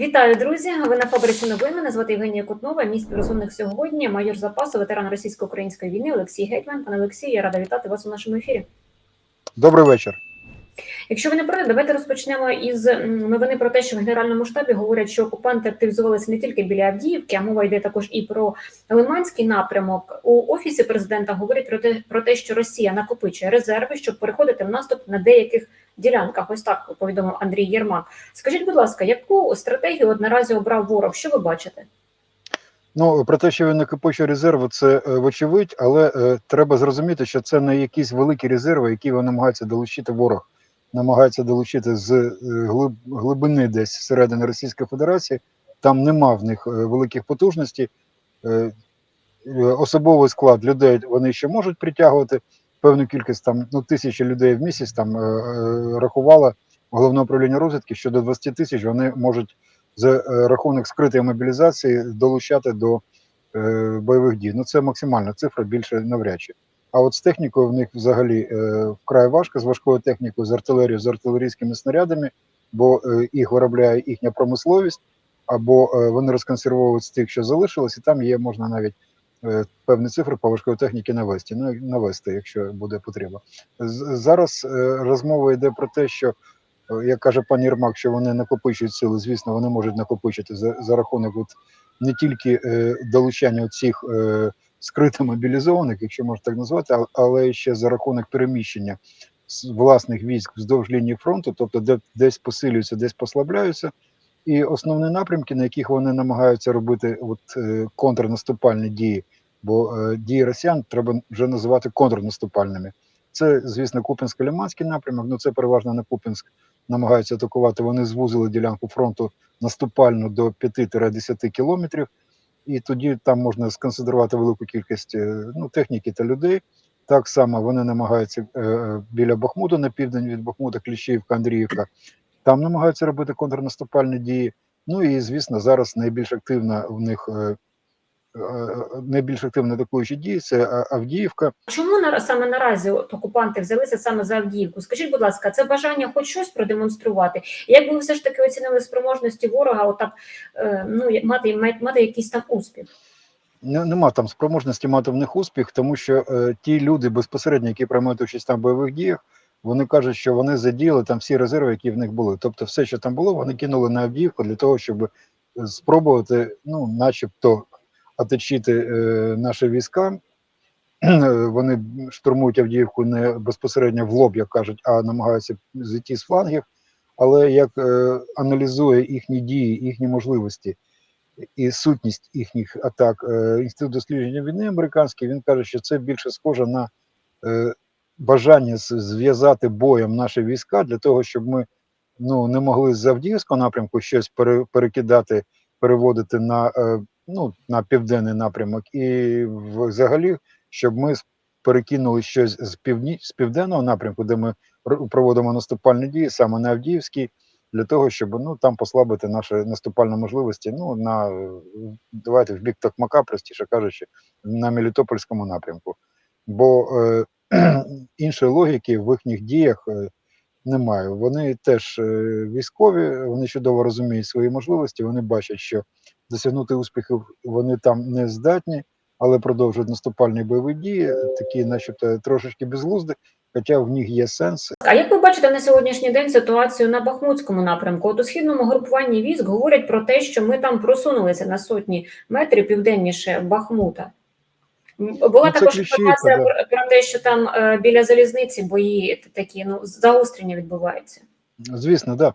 Вітаю, друзі! Ви на фабриці новин. Мене звати Євгенія Кутнова. Мій співрозумник сьогодні, майор запасу, ветеран російсько-української війни Олексій Гетьман. Пане Олексію, я рада вітати вас у нашому ефірі. Добрий вечір. Якщо ви не проти, давайте розпочнемо із новини про те, що в генеральному штабі говорять, що окупанти активізувалися не тільки біля Авдіївки, а мова йде також і про Лиманський напрямок. У офісі президента говорять про те, про те, що Росія накопичує резерви, щоб переходити в наступ на деяких ділянках. Ось так повідомив Андрій Єрмак. Скажіть, будь ласка, яку стратегію наразі обрав ворог? Що ви бачите? Ну про те, що він накопичує резерви, це е, вочевидь, але е, треба зрозуміти, що це не якісь великі резерви, які вони намагаються долучити ворог, намагається долучити з е, глиб, глибини десь середини Російської Федерації. Там нема в них е, великих потужностей. Е, особовий склад людей вони ще можуть притягувати певну кількість там ну тисячі людей в місяць. Там е, е, головне управління розвідки, що до 20 тисяч вони можуть за е, рахунок скритої мобілізації долучати до бойових дій. Ну це максимальна цифра, більше навряд чи. А от з технікою в них взагалі вкрай важко, з важкою технікою, з артилерією, з артилерійськими снарядами, бо їх виробляє їхня промисловість, або вони розконсервовують з тих, що залишилось, і там є можна навіть певні цифри по важкої техніки навести, ну, навести, якщо буде потреба. Зараз е, розмова йде про те, що Е, як каже пан Єрмак, що вони накопичують сили, звісно, вони можуть накопичити за, за рахунок от не тільки е, долучання цих е, скрито мобілізованих, якщо можна так назвати, а- але ще за рахунок переміщення власних військ вздовж лінії фронту, тобто де десь посилюються, десь послабляються. І основні напрямки, на яких вони намагаються робити от, е, контрнаступальні дії, бо е, дії росіян треба вже називати контрнаступальними. Це, звісно, Купінсько-Лиманський напрямок, ну це переважно не Купінськ намагаються атакувати. Вони звузили ділянку фронту наступальну до 5-10 кілометрів, і тоді там можна сконцентрувати велику кількість е, ну, техніки та людей. Так само вони намагаються е, біля Бахмуту на південь від Бахмута, Кліщівка, Андріївка. Там намагаються робити контрнаступальні дії. Ну і звісно, зараз найбільш активна в них е, е, найбільш активно атакуючі дії це Авдіївка. Чому на саме наразі от окупанти взялися саме за Авдіївку? Скажіть, будь ласка, це бажання хоч щось продемонструвати? Як би ви все ж таки оцінили спроможності ворога, отак е, ну мати, мати мати якийсь там успіх? Не- Нема там спроможності мати в них успіх, тому що е, ті люди безпосередньо, які приймають участь там в бойових діях, вони кажуть, що вони задіяли там всі резерви, які в них були. Тобто, все, що там було, вони кинули на Авдіївку для того, щоб е, спробувати, ну, начебто, оточити е, наші війська. Вони штурмують Авдіївку не безпосередньо в лоб, як кажуть, а намагаються зайти з флангів. Але як е, аналізує їхні дії, їхні можливості і сутність їхніх атак е, інститут дослідження війни американський, він каже, що це більше схоже на е, бажання зв'язати боєм наші війська для того, щоб ми ну не могли з Авдіївського напрямку щось пере, перекидати, переводити на, е, ну, на південний напрямок, і взагалі, щоб ми перекинули щось з півдні, з південного напрямку, де ми проводимо наступальні дії, саме на Авдіївський, для того, щоб ну там послабити наші наступальні можливості. Ну на давайте в бік Токмака, простіше кажучи, на Мелітопольському напрямку. Бо е, іншої логіки в їхніх діях е, немає. Вони теж е, військові, вони чудово розуміють свої можливості. Вони бачать, що досягнути успіхів вони там не здатні, але продовжують наступальні бойові дії, такі, начебто, трошечки безглузді, хоча в них є сенс. А як ви бачите на сьогоднішній день ситуацію на Бахмутському напрямку? От у східному групуванні військ говорять про те, що ми там просунулися на сотні метрів південніше Бахмута. Була Ну, також інформація про, про те, що там е, біля залізниці бої такі ну загострення відбуваються. Звісно, да.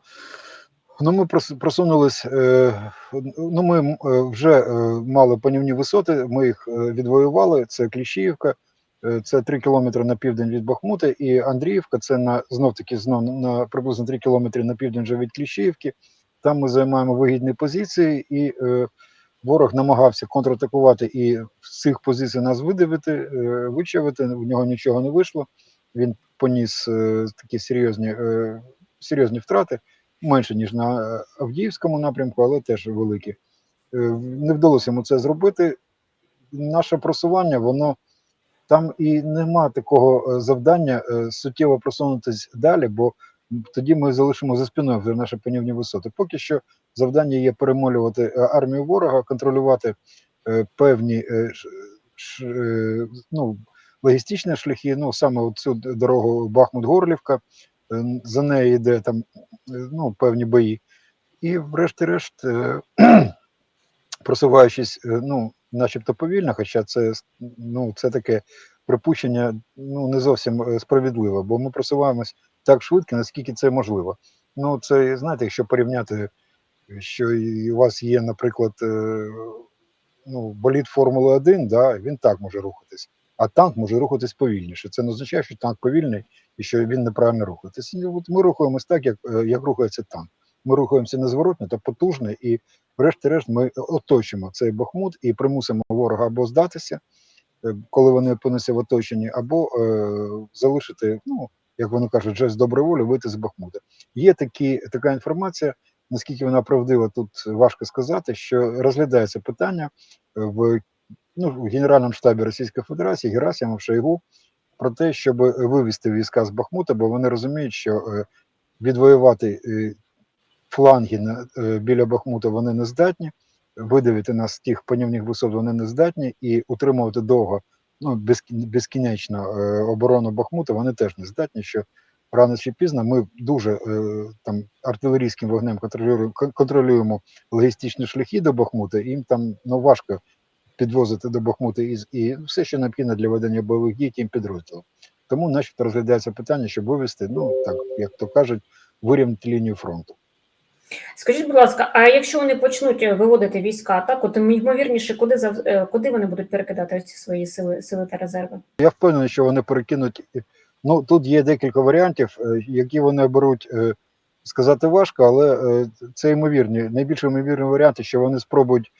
Ну, ми просунулись. Е, ну, ми е, вже е, мали панівні висоти, ми їх відвоювали. Це Кліщіївка, це 3 кілометри на південь від Бахмута, і Андріївка це на знов таки знов на приблизно 3 кілометри на південь вже від Кліщіївки. Там ми займаємо вигідні позиції, і ворог намагався контратакувати і з цих позицій нас видавити, е, вичавити. В нього нічого не вийшло. Він поніс е, такі серйозні, е, серйозні втрати менше ніж на Авдіївському напрямку, але теж великі. Не вдалося йому це зробити. Наше просування, воно там і нема такого завдання суттєво просунутися далі, бо тоді ми залишимо за спиною вже наші панівні висоти. Поки що завдання є перемолювати е, армію ворога, контролювати е, певні е, ну, логістичні шляхи, ну саме оцю д- дорогу Бахмут-Горлівка, за нею йде там ну, певні бої. І врешті-решт, просуваючись, ну, начебто повільно, хоча це, ну, це таке припущення ну, не зовсім справедливе, бо ми просуваємось так швидко, наскільки це можливо. Ну, це, знаєте, якщо порівняти, що у вас є, наприклад, е, ну, болід Формули 1, да, він так може рухатись, а танк може рухатись повільніше. Це не означає, що танк повільний і що він неправильно рухається. От ми рухаємось так, як, е, як рухається танк. Ми рухаємося незворотно та потужно, і врешті-решт ми оточимо цей Бахмут і примусимо ворога або здатися, е, коли вони опинуться в оточенні, або е, залишити, ну як вони кажуть, жест доброї волі вийти з Бахмута. Є такі, така інформація, наскільки вона правдива, тут важко сказати, що розглядається питання в, ну, в Генеральному штабі Російської Федерації Герасимов, Шойгу про те, щоб вивести війська з Бахмута, бо вони розуміють, що е, відвоювати е, фланги е, біля Бахмута вони не здатні, видавити нас з тих панівних висот вони не здатні, і утримувати довго, ну безкінечно е, оборону Бахмута вони теж не здатні. Що рано чи пізно ми дуже е, там артилерійським вогнем контролюємо, контролюємо логістичні шляхи до Бахмута, їм там ну, важко підвозити до Бахмута і, і все, що необхідно для ведення бойових дій тим підрозділом. Тому, начебто, розглядається питання, щоб вивести, ну так як то кажуть, вирівняти лінію фронту. Скажіть, будь ласка, а якщо вони почнуть е, виводити війська, так от ймовірніше, куди е, куди вони будуть перекидати ці свої сили, сили та резерви? Я впевнений, що вони перекинуть. Ну тут є декілька варіантів, е, які вони оберуть. е, Сказати важко, але е, це ймовірні. Найбільш ймовірні варіанти, що вони спробують,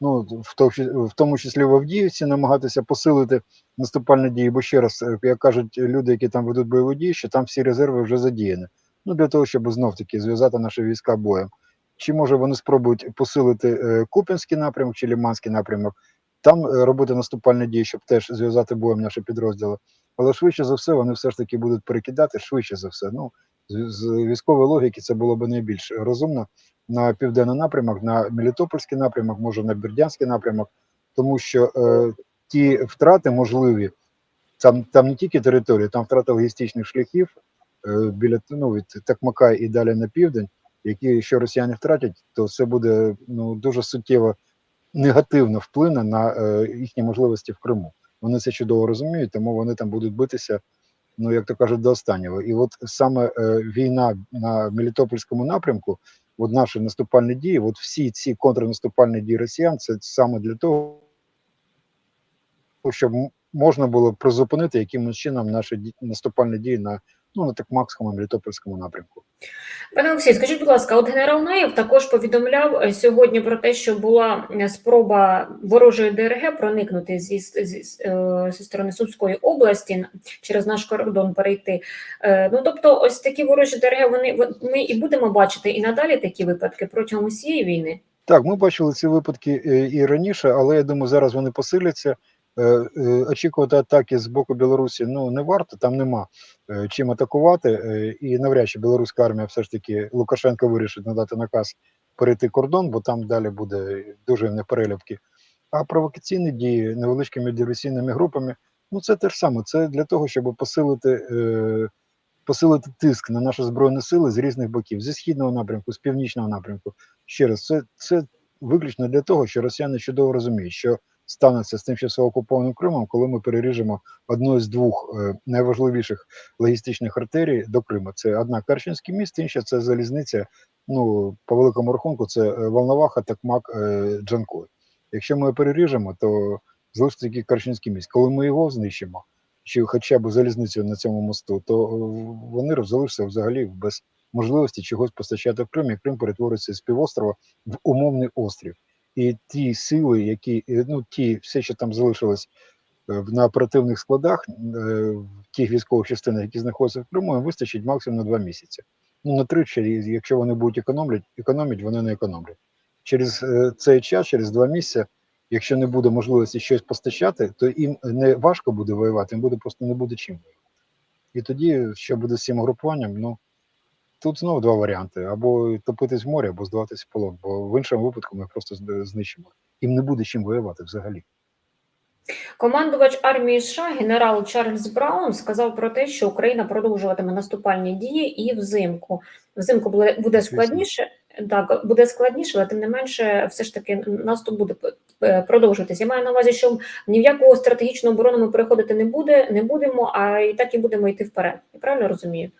ну в тому, числі- в Авдіївці, намагатися посилити наступальні дії. Бо ще раз, як кажуть люди, які там ведуть бойові дії, що там всі резерви вже задіяні. Ну для того, щоб знов таки зв'язати наші війська боєм. Чи може вони спробують посилити Куп'янський напрямок чи Ліманський напрямок, там робити наступальні дії, щоб теж зв'язати боєм наші підрозділи. Але швидше за все вони все ж таки будуть перекидати швидше за все. Ну з, військової логіки це було б найбільш розумно на південний напрямок, на Мелітопольський напрямок, може на Бердянський напрямок, тому що е, ті втрати можливі. Там, там не тільки території, там втрата логістичних шляхів е, біля ну, від Такмака і далі на південь, які якщо росіяни втратять, то це буде ну дуже суттєво негативно вплине на е, їхні можливості в Криму. Вони це чудово розуміють, тому вони там будуть битися, ну як то кажуть, до останнього. І от саме е, війна на Мелітопольському напрямку, от наші наступальні дії, от всі ці контрнаступальні дії росіян, це саме для того, щоб можна було призупинити якимось чином наші наступальні дії на ну на Такмакському Мелітопольському напрямку. Пане Олексій, скажіть, будь ласка, от генерал Наєв також повідомляв е, сьогодні про те, що була е, спроба ворожої ДРГ проникнути зі, зі, е, зі сторони Сумської області через наш кордон перейти. Ну тобто, ось такі ворожі ДРГ, вони вон- ми і будемо бачити і надалі такі випадки протягом усієї війни. Так, ми бачили ці випадки і раніше, але я думаю, зараз вони посиляться. Е, е, Очікувати атаки з боку Білорусі ну не варто, там нема е, чим атакувати. І навряд чи білоруська армія все ж таки Лукашенко вирішить надати наказ перейти кордон, бо там далі буде дуже неперелюбки. А провокаційні дії невеличкими диверсійними групами, ну це те ж саме. Це для того, щоб посилити, посилити тиск на наші збройні сили з різних боків, зі східного напрямку, з північного напрямку. Ще раз, це, це виключно для того, що росіяни чудово розуміють, що станеться з тимчасово окупованим Кримом, коли ми переріжемо одну з двох е, найважливіших логістичних артерій до Криму. Це одна Керченський міст, інша це залізниця. Ну, по великому рахунку, це е, Волноваха, Такмак, е, Джанкой. Якщо ми переріжемо, то залишиться тільки Керченський міст. Коли ми його знищимо, чи хоча б залізницю на цьому мосту, то вони залишаться взагалі без можливості чогось постачати в Крим, і Крим перетвориться з півострова в умовний острів. І ті сили, які ну ті, все, що там залишилось е, на оперативних складах, е, в тих військових частинах, які знаходяться в Криму, вистачить максимум на два місяці. Ну на три, якщо вони будуть економлять, економять, вони не економлять. Через е, цей час, через два місяці, якщо не буде можливості щось постачати, то їм не важко буде воювати, їм буде просто не буде чим воювати. І тоді, що буде з цим угрупуванням, ну тут знову два варіанти: або топитись в морі, або здаватись в полон. Бо в іншому випадку ми просто знищимо. Їм не буде чим воювати взагалі. Командувач армії США генерал Чарльз Браун сказав про те, що Україна продовжуватиме наступальні дії і взимку. Взимку буде, складніше. Так, буде складніше, але тим не менше, все ж таки наступ буде е, продовжуватися. Я маю на увазі, що ні в яку стратегічну оборону ми переходити не буде, не будемо, а і так і будемо йти вперед. Я правильно розумію?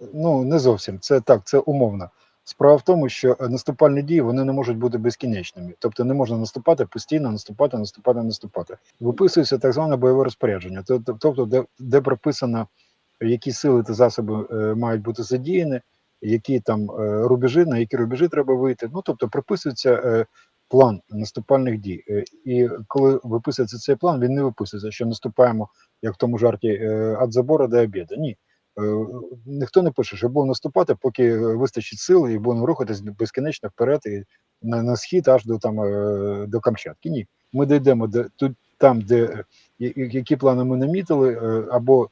Ну не зовсім. Це так, це умовно. Справа в тому, що е, наступальні дії вони не можуть бути безкінечними. Тобто не можна наступати постійно, наступати, наступати, наступати. Виписується так зване бойове розпорядження, тобто, де, де прописано, які сили та засоби е, мають бути задіяні, які там е, рубежі, на які рубежі треба вийти. Ну тобто прописується план наступальних дій. І коли виписується цей план, він не виписується, що наступаємо, як в тому жарті, від забору до обіду. Ні. Е, ніхто не пише, що будемо наступати, поки вистачить сил, і будемо рухатись безкінечно вперед і на, на схід аж до там е, до Камчатки. Ні, ми дійдемо до тут, там, де е, які плани ми намітили, е, або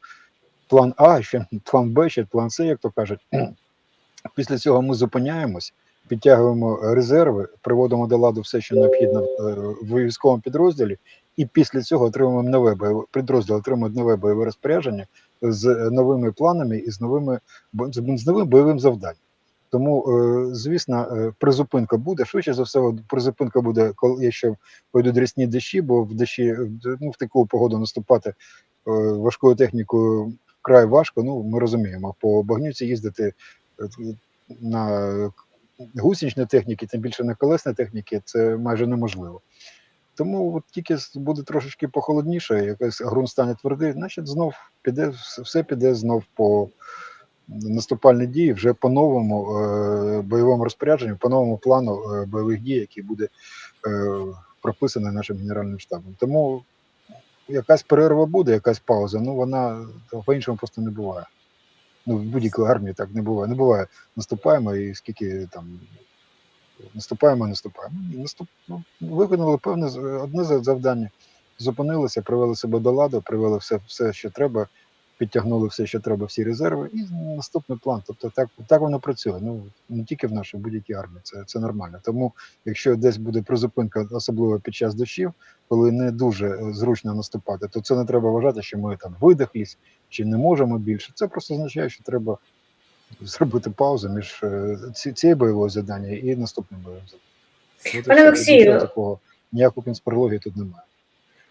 план А, ще план Б, ще план С, як то кажуть. Після цього ми зупиняємось, підтягуємо резерви, приводимо до ладу все, що необхідно е, в військовому підрозділі, і після цього отримуємо нове бойове підрозділ, отримує нове бойове розпорядження з новими планами і з новими з новим бойовим завданням. Тому, е, звісно, е, призупинка буде. Швидше за все, призупинка буде, коли якщо пойдуть рясні дощі, бо в дощі е, ну, в таку погоду наступати важкою технікою вкрай важко. Ну, ми розуміємо, по багнюці їздити на гусеничній техніці, тим більше на колесній техніці, це майже неможливо. Тому от тільки буде трошечки похолодніше, якось ґрунт стане твердий, значить знов піде, все піде знов по наступальні дії, вже по новому е, бойовому розпорядженню, по новому плану е, бойових дій, який буде е, прописаний нашим генеральним штабом. Тому якась перерва буде, якась пауза, ну вона по-іншому просто не буває. Ну, в будь-якій армії так не буває. Не буває. Наступаємо і скільки там наступаємо, наступаємо. Ні, Наступ... Ну, виконали певне одне за- завдання. Зупинилися, привели себе до ладу, привели все, все, що треба, підтягнули все, що треба, всі резерви, і наступний план. Тобто так, так воно працює. Ну не тільки в нашій будь-якій армії, це, це нормально. Тому, якщо десь буде призупинка, особливо під час дощів, коли не дуже е, зручно наступати, то це не треба вважати, що ми там видихлись чи не можемо більше. Це просто означає, що треба зробити паузу між е, ці, цією бойовою завданням і наступним бойовим завданням. Пане. Олексію. Такого ніякої конспірології тут немає.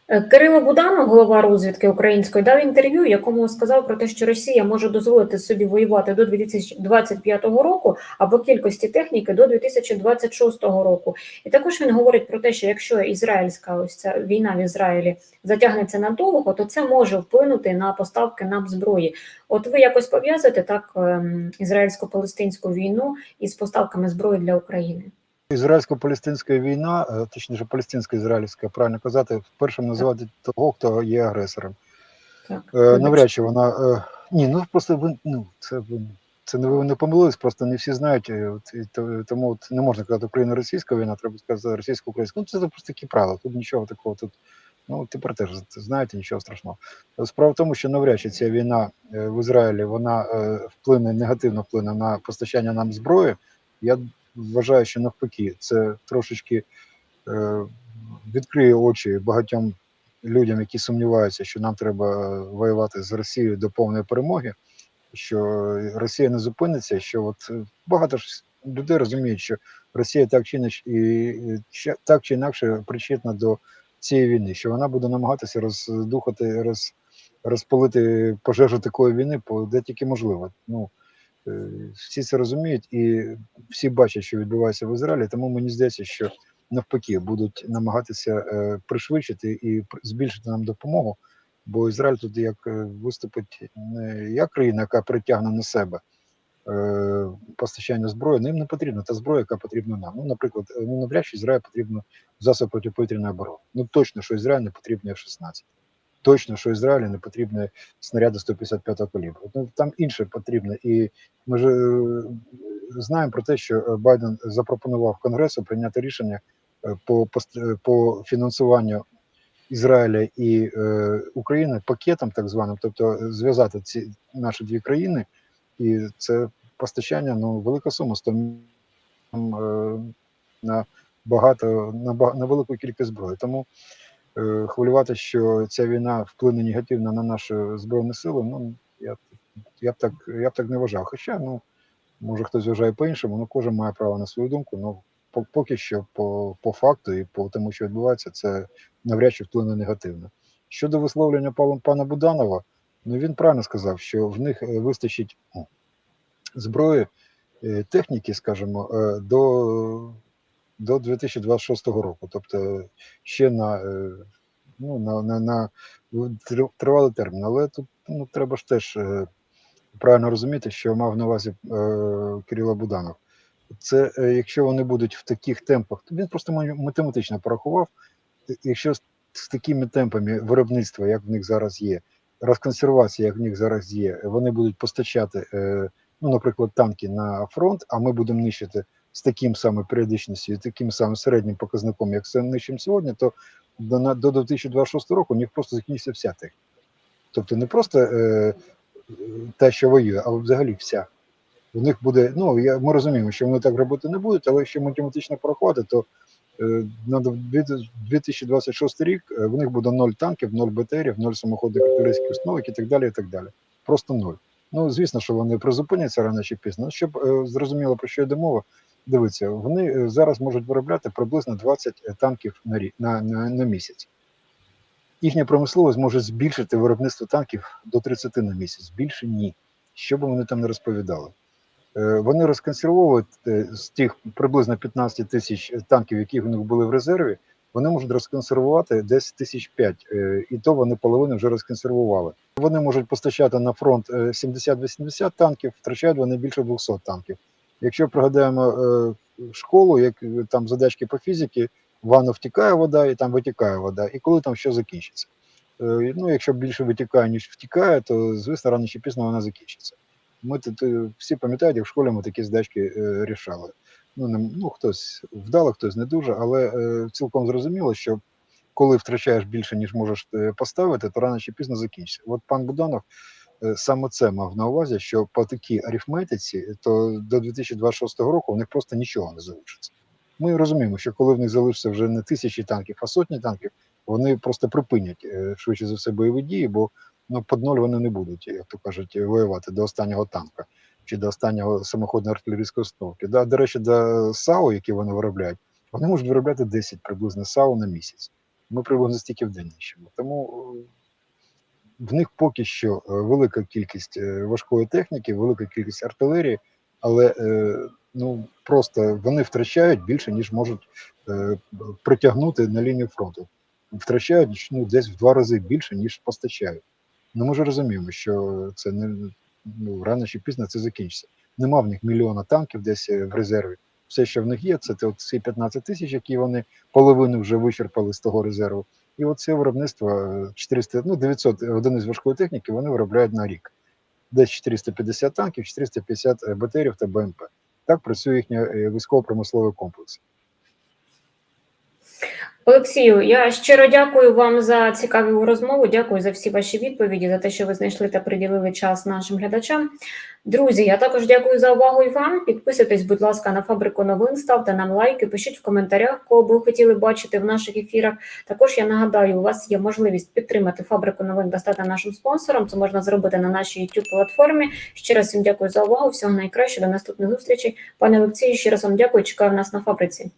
Е, Кирило Буданов, голова розвідки української, дав інтерв'ю, якому сказав про те, що Росія може дозволити собі воювати до 2025 року або кількості техніки до 2026 року. І також він говорить про те, що якщо ізраїльська ось ця війна в Ізраїлі затягнеться надовго, то це може вплинути на поставки нам зброї. От ви якось пов'язуєте так ем, ізраїльсько-палестинську війну із поставками зброї для України? Ізраїльсько-палестинська війна, е, точніше, палестинсько-ізраїльська, правильно казати, першим називати того, хто є агресором. Так, Е, навряд чи вона. Е, ні, ну просто ви ну це ви це не ви не помилились, просто не всі знають. От, і то, тому от не можна казати Україно-російська війна, треба сказати російсько-українська. Ну це просто такі правила. Тут нічого такого. Тут ну тепер теж знаєте, нічого страшного. Справа в тому, що навряд чи ця війна в Ізраїлі вона вплине негативно вплине на постачання нам зброї. Я вважаю, що навпаки, це трошечки е, відкриє очі багатьом людям, які сумніваються, що нам треба воювати з Росією до повної перемоги, що Росія не зупиниться, що от е, багато ж людей розуміють, що Росія так чи інакше, і так чи інакше причетна до цієї війни, що вона буде намагатися роздухати, роз, розпалити пожежу такої війни, де тільки можливо. Ну всі це розуміють і всі бачать, що відбувається в Ізраїлі, тому мені здається, що навпаки будуть намагатися е, пришвидшити і збільшити нам допомогу. Бо Ізраїль тут як е, виступить не як країна, яка притягне на себе е, постачання зброї, ним не потрібна та зброя, яка потрібна нам. Ну, наприклад, е, ну навряд чи Ізраїль потрібно засоб протиповітряної оборони. Ну точно, що Ізраїль не потрібні F-16. Точно, що Ізраїлю не потрібні снаряди 155-го калібру. Ну там інше потрібно. І ми ж е, знаємо про те, що е, Байден запропонував Конгресу прийняти рішення е, по, е, по фінансуванню Ізраїля і е, України пакетом, так званим, тобто зв'язати ці наші дві країни, і це постачання, ну велика сума 100 мільйонів е, на багато на, на велику кількість зброї. Тому хвилювати, що ця війна вплине негативно на наші збройні сили, ну я, я б так я б так не вважав. Хоча ну може хтось вважає по-іншому, ну кожен має право на свою думку. Ну поки що по, по факту і по тому, що відбувається, це навряд чи вплине негативно. Щодо висловлення пана, Буданова, ну він правильно сказав, що в них е, вистачить зброї, е, техніки, скажімо, е, до, до 2026 року. Тобто ще на, е, ну, на, на, на тривалий термін. Але тут ну, треба ж теж е, правильно розуміти, що мав на увазі е, Кирило Буданов. Це якщо вони будуть в таких темпах, він просто математично порахував, якщо з, такими темпами виробництва, як в них зараз є, розконсервація, як в них зараз є, вони будуть постачати, ну, наприклад, танки на фронт, а ми будемо нищити з таким самою періодичністю і таким самим середнім показником, як це нищимо сьогодні, то до, до 2026 року у них просто закінчиться вся техніка. Тобто не просто е, те, що воює, а взагалі вся. У них буде, ну я ми розуміємо, що вони так робити не будуть, але якщо математично порахувати, то е, на дві- 2026 рік е, в них буде 0 танків, 0 БТРів, 0 самоходних артилерійських установок і так далі. і так далі. Просто 0. Ну звісно, що вони призупиняться рано чи пізно. Ну, Щоб е, зрозуміло про що йде мова, дивіться, вони е, зараз можуть виробляти приблизно 20 танків на рік на, на, на місяць. Їхня промисловість може збільшити виробництво танків до 30 на місяць. Більше ні. Що би вони там не розповідали. Е, Вони розконсервовують е, з тих приблизно 15 тисяч танків, які в них були в резерві, вони можуть розконсервувати десь тисяч п'ять, е, і то вони половину вже розконсервували. Вони можуть постачати на фронт е, 70-80 танків, втрачають вони більше 200 танків. Якщо пригадаємо е, школу, як е, там задачки по фізиці, в ванну втікає вода і там витікає вода, і коли там що закінчиться. Е, Ну, якщо більше витікає, ніж втікає, то звісно рано чи пізно вона закінчиться. Ми тут всі пам'ятають, як в школі ми такі здачки е, рішали. Ну, не, ну, хтось вдало, хтось не дуже, але е, цілком зрозуміло, що коли втрачаєш більше, ніж можеш поставити, то рано чи пізно закінчиться. От пан Буданов саме це мав на увазі, що по такій арифметиці, то до 2026 року в них просто нічого не залишиться. Ми розуміємо, що коли в них залишиться вже не тисячі танків, а сотні танків, вони просто припинять е, швидше за все бойові дії, бо ну, під ноль вони не будуть, як то кажуть, воювати до останнього танка чи до останнього самоходної артилерійської установки. Да, до речі, до САУ, які вони виробляють, вони можуть виробляти 10 приблизно САУ на місяць. Ми приблизно стільки в день нищимо. Тому е, в них поки що е, велика кількість е, важкої техніки, велика кількість артилерії, але е, ну просто вони втрачають більше, ніж можуть притягнути на лінію фронту. Втрачають ну, десь в два рази більше, ніж постачають. Ну, ми ж розуміємо, що це не ну, рано чи пізно це закінчиться. Нема в них мільйона танків десь в резерві. Все, що в них є, це ці 15 тисяч, які вони половину вже вичерпали з того резерву. І оце виробництво е, 400, ну 900 одиниць важкої техніки вони виробляють на рік. Десь 450 танків, 450 БТРів та БМП. Так працює їхній е, військово-промисловий комплекс. Олексію, я щиро дякую вам за цікаву розмову. Дякую за всі ваші відповіді, за те, що ви знайшли та приділили час нашим глядачам. Друзі, я також дякую за увагу і вам. Підписуйтесь, будь ласка, на фабрику новин, ставте нам лайки, пишіть в коментарях, кого б ви хотіли бачити в наших ефірах. Також я нагадаю, у вас є можливість підтримати фабрику новин та стати нашим спонсором. Це можна зробити на нашій youtube платформі. Ще раз всім дякую за увагу. Всього найкраще до наступних зустрічей. Пане Олексію, ще раз вам дякую. Чекаю нас на фабриці.